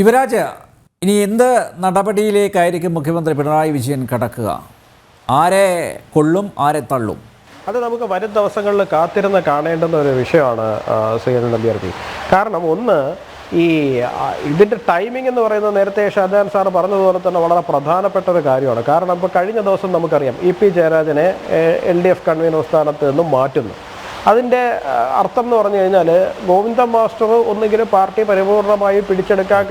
യുവരാജ് ഇനി എന്ത് നടപടിയിലേക്കായിരിക്കും മുഖ്യമന്ത്രി പിണറായി വിജയൻ കടക്കുക? ആരെ കൊള്ളും ആരെ തള്ളും? അത് നമുക്ക് വരും ദിവസങ്ങളിൽ കാത്തിരുന്ന് കാണേണ്ടുന്ന ഒരു വിഷയമാണ് ആ, ശ്രീ കാരണം ഒന്ന് ഈ ഇതിന്റെ ടൈമിംഗ് എന്ന് പറയുന്നത് നേരത്തെ ഷാജാൻ സാർ പറഞ്ഞതുപോലെ തന്നെ വളരെ പ്രധാനപ്പെട്ട ഒരു കാര്യമാണ്. കാരണം ഇപ്പോൾ കഴിഞ്ഞ ദിവസം നമുക്കറിയാം ഇ പി ജയരാജനെ എൽ ഡി എഫ് കൺവീനർ സ്ഥാനത്ത് നിന്നും മാറ്റുന്നു. അതിന്റെ അർത്ഥം എന്ന് പറഞ്ഞു കഴിഞ്ഞാൽ ഗോവിന്ദ മാസ്റ്റർ ഒന്നുകിൽ പാർട്ടി പരിപൂർണമായി പിടിച്ചെടുക്കാൻ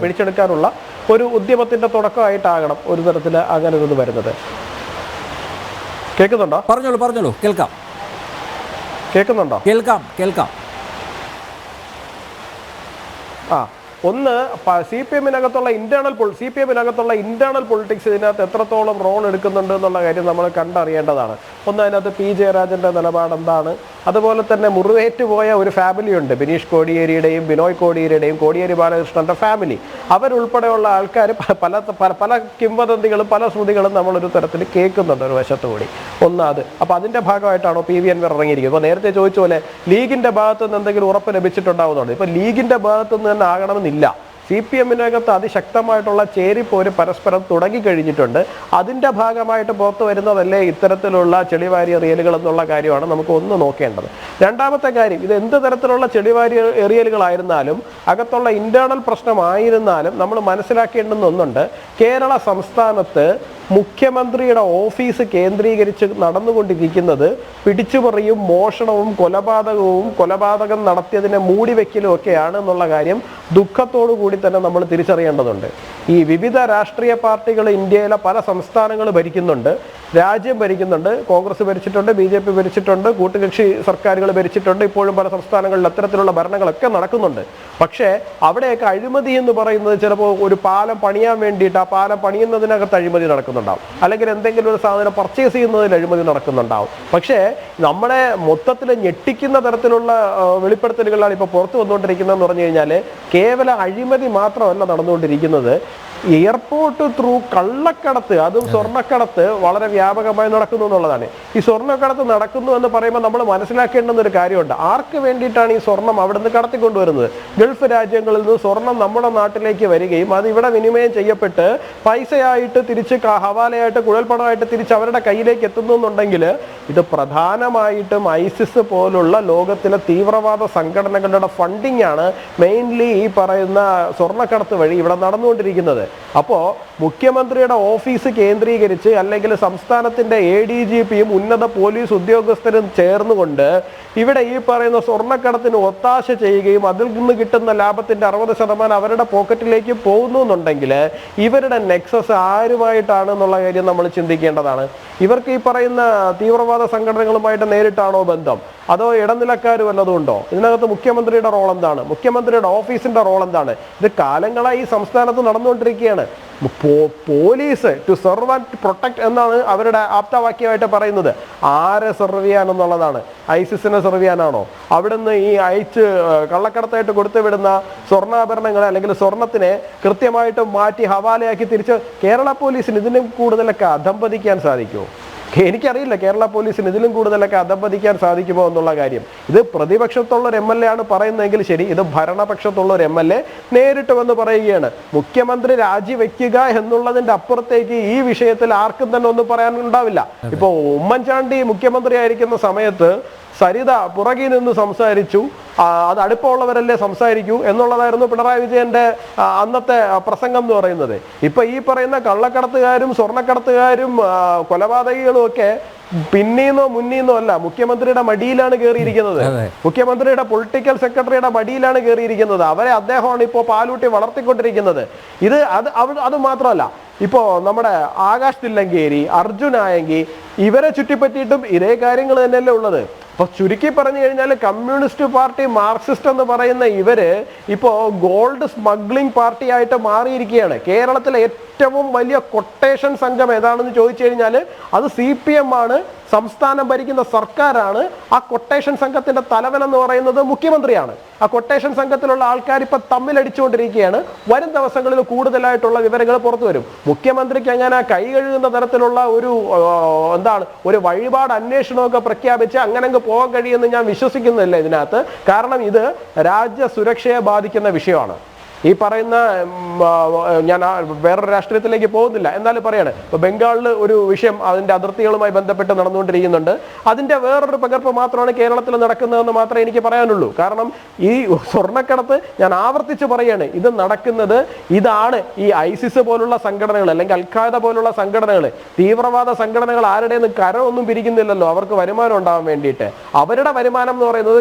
പിടിച്ചെടുക്കാനുള്ള ഒരു ഉദ്യമത്തിന്റെ തുടക്കമായിട്ടാകണം ഒരു തരത്തിൽ അങ്ങനെ ഒരു വരുന്നത്. കേൾക്കുന്നുണ്ടോ? പറഞ്ഞോളൂ പറഞ്ഞോളൂ. കേൾക്കാം. കേൾക്കുന്നുണ്ടോ? കേൾക്കാം കേൾക്കാം. ആ. ഒന്ന് സി പി എമ്മിനകത്തുള്ള ഇന്റേണൽ സി പി എമ്മിനകത്തുള്ള ഇന്റേണൽ പൊളിറ്റിക്സ് ഇതിനകത്ത് എത്രത്തോളം റോൾ എടുക്കുന്നുണ്ട് എന്നുള്ള കാര്യം നമ്മൾ കണ്ടറിയേണ്ടതാണ്. ഒന്ന് അതിനകത്ത് പി ജയരാജന്റെ നിലപാട് എന്താണ് അതുപോലെ തന്നെ മുറിവേറ്റ് പോയ ഒരു ഫാമിലി ഉണ്ട്. ബിനീഷ് കോടിയേരിയുടെയും ബിനോയ് കോടിയേരിയുടെയും കോടിയേരി ബാലകൃഷ്ണന്റെ ഫാമിലി അവരുൾപ്പെടെയുള്ള ആൾക്കാർ പല പല പല കിംവദന്തികളും പല ശ്രുതികളും നമ്മളൊരു തരത്തിൽ കേൾക്കുന്നുണ്ട് ഒരു വശത്തു കൂടി അപ്പോൾ അത്. അപ്പൊ അതിന്റെ ഭാഗമായിട്ടാണോ പി വി എൻ ഇറങ്ങിയിരിക്കുന്നത്? ഇപ്പോൾ നേരത്തെ ചോദിച്ച പോലെ ലീഗിന്റെ ഭാഗത്തുനിന്ന് എന്തെങ്കിലും ഉറപ്പ് ലഭിച്ചിട്ടുണ്ടാവുന്നുണ്ട്? ഇപ്പോൾ ലീഗിന്റെ ഭാഗത്തുനിന്ന് തന്നെ ആകണമെന്നില്ല. സി പി എമ്മിനകത്ത് അതിശക്തമായിട്ടുള്ള ചേരിപ്പോര് പരസ്പരം തുടങ്ങിക്കഴിഞ്ഞിട്ടുണ്ട്. അതിന്റെ ഭാഗമായിട്ട് പുറത്തു വരുന്നതല്ലേ ഇത്തരത്തിലുള്ള ചെളിവാരി എറിയലുകൾ എന്നുള്ള കാര്യമാണ് നമുക്ക് ഒന്ന് നോക്കേണ്ടത്. രണ്ടാമത്തെ കാര്യം ഇത് എന്ത് തരത്തിലുള്ള ചെളിവാരി എറിയലുകളായിരുന്നാലും അകത്തുള്ള ഇന്റേണൽ പ്രശ്നമായിരുന്നാലും നമ്മൾ മനസ്സിലാക്കേണ്ടുന്ന ഒന്നുണ്ട്. കേരള സംസ്ഥാനത്ത് മുഖ്യമന്ത്രിയുടെ ഓഫീസ് കേന്ദ്രീകരിച്ച് നടന്നുകൊണ്ടിരിക്കുന്നത് പിടിച്ചുപറിയും മോഷണവും കൊലപാതകവും കൊലപാതകം നടത്തിയതിനെ മൂടിവെക്കലും ഒക്കെയാണ് എന്നുള്ള കാര്യം ദുഃഖത്തോടു കൂടി തന്നെ നമ്മൾ തിരിച്ചറിയേണ്ടതുണ്ട്. ഈ വിവിധ രാഷ്ട്രീയ പാർട്ടികൾ ഇന്ത്യയിലെ പല സംസ്ഥാനങ്ങൾ ഭരിക്കുന്നുണ്ട്. രാജ്യം ഭരിക്കുന്നുണ്ട് കോൺഗ്രസ് ഭരിച്ചിട്ടുണ്ട് ബി ജെ പി ഭരിച്ചിട്ടുണ്ട് കൂട്ടുകക്ഷി സർക്കാരുകൾ ഭരിച്ചിട്ടുണ്ട് ഇപ്പോഴും പല സംസ്ഥാനങ്ങളിൽ അത്തരത്തിലുള്ള ഭരണങ്ങളൊക്കെ നടക്കുന്നുണ്ട്. പക്ഷേ അവിടെയൊക്കെ അഴിമതി എന്ന് പറയുന്നത് ചിലപ്പോൾ ഒരു പാലം പണിയാൻ വേണ്ടിയിട്ട് ആ പാലം പണിയുന്നതിനകത്ത് അഴിമതി നടക്കുന്നുണ്ടാവും. അല്ലെങ്കിൽ എന്തെങ്കിലും ഒരു സാധനം പർച്ചേസ് ചെയ്യുന്നതിൽ അഴിമതി നടക്കുന്നുണ്ടാവും. പക്ഷേ നമ്മളെ മൊത്തത്തിൽ ഞെട്ടിക്കുന്ന തരത്തിലുള്ള വെളിപ്പെടുത്തലുകളാണ് ഇപ്പോൾ പുറത്തു വന്നുകൊണ്ടിരിക്കുന്നതെന്ന് പറഞ്ഞു കഴിഞ്ഞാൽ കേവല അഴിമതി മാത്രമല്ല നടന്നുകൊണ്ടിരിക്കുന്നത്. എയർപോർട്ട് ത്രൂ കള്ളക്കടത്ത് അതും സ്വർണക്കടത്ത് വളരെ വ്യാപകമായി നടക്കുന്നു എന്നുള്ളതാണ്. ഈ സ്വർണക്കടത്ത് നടക്കുന്നു എന്ന് പറയുമ്പോൾ നമ്മൾ മനസ്സിലാക്കേണ്ടുന്ന ഒരു കാര്യമുണ്ട്. ആർക്ക് വേണ്ടിയിട്ടാണ് ഈ സ്വർണം അവിടെ നിന്ന് കടത്തിക്കൊണ്ടുവരുന്നത് ഗൾഫ് രാജ്യങ്ങളിൽ നിന്ന് സ്വർണം നമ്മുടെ നാട്ടിലേക്ക് വരികയും അത് ഇവിടെ വിനിമയം ചെയ്യപ്പെട്ട് പൈസയായിട്ട് തിരിച്ച് ഹവാലയായിട്ട് കുഴൽപ്പണമായിട്ട് തിരിച്ച് അവരുടെ കയ്യിലേക്ക് എത്തുന്നു എന്നുണ്ടെങ്കിൽ ഇത് പ്രധാനമായിട്ടും ഐസിസ് പോലുള്ള ലോകത്തിലെ തീവ്രവാദ സംഘടനകളുടെ ഫണ്ടിങ് ആണ് മെയിൻലി ഈ പറയുന്ന സ്വർണക്കടത്ത് വഴി ഇവിടെ നടന്നുകൊണ്ടിരിക്കുന്നത്. അപ്പോൾ മുഖ്യമന്ത്രിയുടെ ഓഫീസ് കേന്ദ്രീകരിച്ച് അല്ലെങ്കിൽ സംസ്ഥാനത്തിന്റെ എ ഡി ജി പിയും ഉന്നത പോലീസ് ഉദ്യോഗസ്ഥരും ചേർന്നുകൊണ്ട് ഇവിടെ ഈ പറയുന്ന സ്വർണക്കടത്തിന് ഒത്താശ ചെയ്യുകയും അതിൽ നിന്ന് കിട്ടുന്ന ലാഭത്തിന്റെ അറുപത് ശതമാനം അവരുടെ പോക്കറ്റിലേക്ക് പോകുന്നു എന്നുണ്ടെങ്കിൽ ഇവരുടെ നെക്സസ് ആരുമായിട്ടാണ് എന്നുള്ള കാര്യം നമ്മൾ ചിന്തിക്കേണ്ടതാണ്. ഇവർക്ക് ഈ പറയുന്ന തീവ്രവാദ സംഘടനകളുമായിട്ട് നേരിട്ടാണോ ബന്ധം? അതോ ഇടനിലക്കാർ വല്ലതും ഉണ്ടോ? ഇതിനകത്ത് മുഖ്യമന്ത്രിയുടെ റോൾ എന്താണ്? മുഖ്യമന്ത്രിയുടെ ഓഫീസിന്റെ റോൾ എന്താണ്? ഇത് കാലങ്ങളായി സംസ്ഥാനത്ത് നടന്നുകൊണ്ടിരിക്കുകയാണ്. പോ- police to serve and protect എന്നാണ് അവരുടെ ആപ്തവാക്യമായിട്ട് പറയുന്നത്. ആരെ സെർവ് ചെയ്യാനെന്നുള്ളതാണ് ഐസിസിനെ സെർവ് ചെയ്യാനാണോ? അവിടുന്ന് ഈ അയച്ച് കള്ളക്കടത്തായിട്ട് കൊടുത്തു വിടുന്ന സ്വർണാഭരണങ്ങളെ അല്ലെങ്കിൽ സ്വർണത്തിനെ കൃത്യമായിട്ട് മാറ്റി ഹവാലയാക്കി തിരിച്ച് കേരള പോലീസിന് ഇതിനും കൂടുതലൊക്കെ അധംപതിക്കാൻ സാധിക്കുമോ? എനിക്കറിയില്ല. കേരള പോലീസിന് ഇതിലും കൂടുതലൊക്കെ അധപ്പതിക്കാൻ സാധിക്കുമോ എന്നുള്ള കാര്യം. ഇത് പ്രതിപക്ഷത്തുള്ള ഒരു എം എൽ എ ആണ് പറയുന്നതെങ്കിൽ ശരി. ഇത് ഭരണപക്ഷത്തുള്ള ഒരു എം എൽ എ നേരിട്ട് വന്ന് പറയുകയാണ്. മുഖ്യമന്ത്രി രാജിവെക്കുക എന്നുള്ളതിന്റെ അപ്പുറത്തേക്ക് ഈ വിഷയത്തിൽ ആർക്കും തന്നെ ഒന്നും പറയാനുണ്ടാവില്ല. ഇപ്പൊ ഉമ്മൻചാണ്ടി മുഖ്യമന്ത്രി ആയിരിക്കുന്ന സമയത്ത് സരിത പുറകിൽ നിന്ന് സംസാരിച്ചു. അത് അടുപ്പമുള്ളവരല്ലേ സംസാരിക്കൂ എന്നുള്ളതായിരുന്നു പിണറായി വിജയന്റെ അന്നത്തെ പ്രസംഗം എന്ന് പറയുന്നത്. ഇപ്പൊ ഈ പറയുന്ന കള്ളക്കടത്തുകാരും സ്വർണക്കടത്തുകാരും കൊലപാതകികളും ഒക്കെ പിന്നീന്നോ മുന്നീന്നോ അല്ല മുഖ്യമന്ത്രിയുടെ മടിയിലാണ് കയറിയിരിക്കുന്നത് മുഖ്യമന്ത്രിയുടെ പൊളിറ്റിക്കൽ സെക്രട്ടറിയുടെ മടിയിലാണ് കയറിയിരിക്കുന്നത് അവരെ അദ്ദേഹമാണ് ഇപ്പോൾ പാലൂട്ടി വളർത്തിക്കൊണ്ടിരിക്കുന്നത്. ഇത് അത് അത് മാത്രമല്ല ഇപ്പോ നമ്മുടെ ആകാശ് തില്ലങ്കേരി അർജുൻ ആയെങ്കിൽ ഇവരെ ചുറ്റിപ്പറ്റിയിട്ടും ഇതേ കാര്യങ്ങൾ തന്നെയല്ലേ ഉള്ളത്. അപ്പൊ ചുരുക്കി പറഞ്ഞു കഴിഞ്ഞാൽ കമ്മ്യൂണിസ്റ്റ് പാർട്ടി മാർക്സിസ്റ്റ് എന്ന് പറയുന്ന ഇവർ ഇപ്പോ ഗോൾഡ് സ്മഗ്ലിംഗ് പാർട്ടി ആയിട്ട് മാറിയിരിക്കുകയാണ്. കേരളത്തിലെ ഏറ്റവും വലിയ കൊട്ടേഷൻ സംഘം ഏതാണെന്ന് ചോദിച്ചു കഴിഞ്ഞാൽ അത് സി ആണ്. സംസ്ഥാനം ഭരിക്കുന്ന സർക്കാരാണ് ആ കൊട്ടേഷൻ സംഘത്തിന്റെ തലവൻ എന്ന് പറയുന്നത് മുഖ്യമന്ത്രിയാണ്. ആ കൊട്ടേഷൻ സംഘത്തിലുള്ള ആൾക്കാർ ഇപ്പൊ തമ്മിലടിച്ചുകൊണ്ടിരിക്കുകയാണ്. വരും ദിവസങ്ങളിൽ കൂടുതലായിട്ടുള്ള വിവരങ്ങൾ പുറത്തു വരും. മുഖ്യമന്ത്രിക്ക് അങ്ങനെ കൈ കഴുകുന്ന തരത്തിലുള്ള ഒരു എന്താണ് ഒരു വഴിപാട് അന്വേഷണമൊക്കെ പ്രഖ്യാപിച്ച് അങ്ങനെ അങ്ങ് പോകാൻ കഴിയുമെന്ന് ഞാൻ വിശ്വസിക്കുന്നില്ല ഇതിനകത്ത്. കാരണം ഇത് രാജ്യ സുരക്ഷയെ ബാധിക്കുന്ന വിഷയമാണ്. ഈ പറയുന്ന ഞാൻ വേറൊരു രാഷ്ട്രീയത്തിലേക്ക് പോകുന്നില്ല. എന്നാലും പറയാണ് ഇപ്പൊ ബംഗാളിൽ ഒരു വിഷയം അതിന്റെ അതിർത്തികളുമായി ബന്ധപ്പെട്ട് നടന്നുകൊണ്ടിരിക്കുന്നുണ്ട്. അതിന്റെ വേറൊരു പകർപ്പ് മാത്രമാണ് കേരളത്തിൽ നടക്കുന്നതെന്ന് മാത്രമേ എനിക്ക് പറയാനുള്ളൂ. കാരണം ഈ സ്വർണക്കടത്ത് ഞാൻ ആവർത്തിച്ച് പറയാണ് ഇത് നടക്കുന്നത് ഇതാണ് ഈ ഐസിസ് പോലുള്ള സംഘടനകൾ അല്ലെങ്കിൽ അൽഖാദ പോലുള്ള സംഘടനകൾ തീവ്രവാദ സംഘടനകൾ ആരുടെയും കരമൊന്നും പിരിക്കുന്നില്ലല്ലോ. അവർക്ക് വരുമാനം ഉണ്ടാവാൻ വേണ്ടിയിട്ട്. അവരുടെ വരുമാനം എന്ന് പറയുന്നത്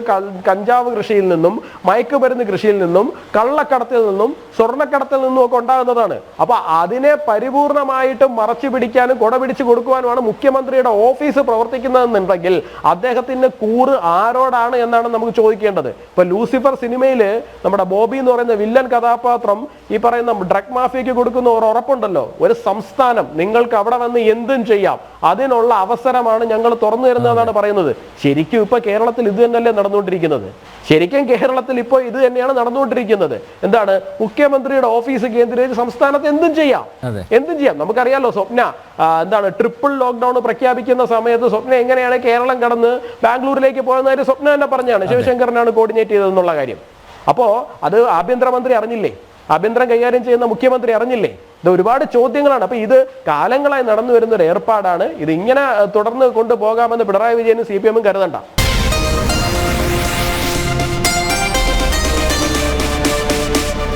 കഞ്ചാവ് കൃഷിയിൽ നിന്നും മയക്കുമരുന്ന് കൃഷിയിൽ നിന്നും കള്ളക്കടത്തിൽ നിന്നും സ്വർണക്കടത്തിൽ നിന്നും ഒക്കെ ഉണ്ടാകുന്നതാണ്. അപ്പൊ അതിനെ പരിപൂർണമായിട്ടും മറച്ചു പിടിക്കാനും കൊട പിടിച്ചു കൊടുക്കുവാനുമാണ് മുഖ്യമന്ത്രിയുടെ ഓഫീസ് പ്രവർത്തിക്കുന്നതെന്നുണ്ടെങ്കിൽ അദ്ദേഹത്തിന് കൂറ് ആരോടാണ് എന്നാണ് നമുക്ക് ചോദിക്കേണ്ടത്. ഇപ്പൊ ലൂസിഫർ സിനിമയിൽ നമ്മുടെ ബോബി എന്ന് പറയുന്ന വില്ലൻ കഥാപാത്രം ഈ പറയുന്ന ഡ്രഗ് മാഫിയക്ക് കൊടുക്കുന്ന ഒരു ഉറപ്പുണ്ടല്ലോ. ഒരു സംസ്ഥാനം നിങ്ങൾക്ക് അവിടെ വന്ന് എന്തും ചെയ്യാം. അതിനുള്ള അവസരമാണ് ഞങ്ങൾ തുറന്നു തരുന്നതെന്നാണ് പറയുന്നത്. ശരിക്കും ഇപ്പൊ കേരളത്തിൽ ഇത് തന്നെയല്ലേ നടന്നുകൊണ്ടിരിക്കുന്നത്? ശരിക്കും കേരളത്തിൽ ഇപ്പോൾ ഇത് തന്നെയാണ് നടന്നുകൊണ്ടിരിക്കുന്നത്. എന്താണ്? മുഖ്യമന്ത്രിയുടെ ഓഫീസ് കേന്ദ്രീകരിച്ച് സംസ്ഥാനത്ത് എന്തും ചെയ്യാം. എന്തും ചെയ്യാം. നമുക്കറിയാലോ സ്വപ്ന എന്താണ് ട്രിപ്പിൾ ലോക്ക്ഡൌൺ പ്രഖ്യാപിക്കുന്ന സമയത്ത് സ്വപ്ന എങ്ങനെയാണ് കേരളം കടന്ന് ബാംഗ്ലൂരിലേക്ക് പോയെന്ന കാര്യം സ്വപ്ന തന്നെ പറഞ്ഞാണ്. ശിവശങ്കറിനാണ് കോർഡിനേറ്റ് ചെയ്തതെന്നുള്ള കാര്യം. അപ്പോ അത് ആഭ്യന്തരമന്ത്രി അറിഞ്ഞില്ലേ? ആഭ്യന്തരം കൈകാര്യം ചെയ്യുന്ന മുഖ്യമന്ത്രി അറിഞ്ഞില്ലേ? ഇത് ഒരുപാട് ചോദ്യങ്ങളാണ്. അപ്പൊ ഇത് കാലങ്ങളായി നടന്നു വരുന്ന ഒരു ഏർപ്പാടാണ്. ഇത് ഇങ്ങനെ തുടർന്ന് കൊണ്ടുപോകാമെന്ന് പിണറായി വിജയനും സി പി എമ്മും കരുതണ്ട.